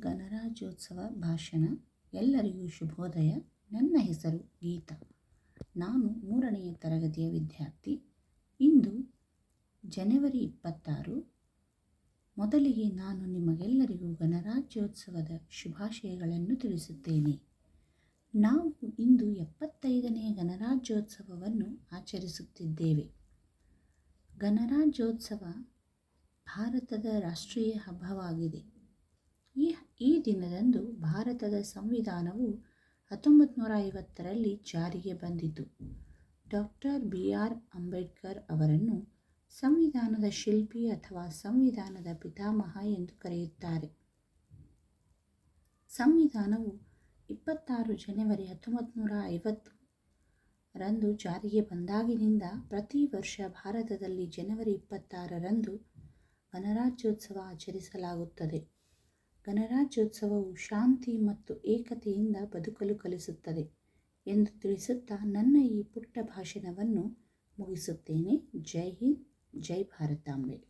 ಗಣರಾಜ್ಯೋತ್ಸವ ಭಾಷಣ, ಎಲ್ಲರಿಗೂ ಶುಭೋದಯ. ನನ್ನ ಹೆಸರು ಗೀತಾ. ನಾನು ಮೂರನೆಯ ತರಗತಿಯ ವಿದ್ಯಾರ್ಥಿ. ಇಂದು ಜನವರಿ ಇಪ್ಪತ್ತಾರು. ಮೊದಲಿಗೆ ನಾನು ನಿಮಗೆಲ್ಲರಿಗೂ ಗಣರಾಜ್ಯೋತ್ಸವದ ಶುಭಾಶಯಗಳನ್ನು ತಿಳಿಸುತ್ತೇನೆ. ನಾವು ಇಂದು ಎಪ್ಪತ್ತೈದನೆಯ ಗಣರಾಜ್ಯೋತ್ಸವವನ್ನು ಆಚರಿಸುತ್ತಿದ್ದೇವೆ. ಗಣರಾಜ್ಯೋತ್ಸವ ಭಾರತದ ರಾಷ್ಟ್ರೀಯ ಹಬ್ಬವಾಗಿದೆ. ಈ ಈ ದಿನದಂದು ಭಾರತದ ಸಂವಿಧಾನವು ಹತ್ತೊಂಬತ್ತು ನೂರ ಐವತ್ತರಲ್ಲಿ ಜಾರಿಗೆ ಬಂದಿತು. ಡಾಕ್ಟರ್ ಬಿ ಆರ್ ಅಂಬೇಡ್ಕರ್ ಅವರನ್ನು ಸಂವಿಧಾನದ ಶಿಲ್ಪಿ ಅಥವಾ ಸಂವಿಧಾನದ ಪಿತಾಮಹ ಎಂದು ಕರೆಯುತ್ತಾರೆ. ಸಂವಿಧಾನವು ಇಪ್ಪತ್ತಾರು ಜನವರಿ ಹತ್ತೊಂಬತ್ತು ನೂರ ಐವತ್ತು ರಂದು ಜಾರಿಗೆ ಬಂದಾಗಿನಿಂದ ಪ್ರತಿ ವರ್ಷ ಭಾರತದಲ್ಲಿ ಜನವರಿ ಇಪ್ಪತ್ತಾರರಂದು ಗಣರಾಜ್ಯೋತ್ಸವ ಆಚರಿಸಲಾಗುತ್ತದೆ. ಗಣರಾಜ್ಯೋತ್ಸವವು ಶಾಂತಿ ಮತ್ತು ಏಕತೆಯಿಂದ ಬದುಕಲು ಕಲಿಸುತ್ತದೆ ಎಂದು ತಿಳಿಸುತ್ತಾ ನನ್ನ ಈ ಪುಟ್ಟ ಭಾಷಣವನ್ನು ಮುಗಿಸುತ್ತೇನೆ. ಜೈ ಹಿಂದ್, ಜೈ ಭಾರತಾಂಬೆ.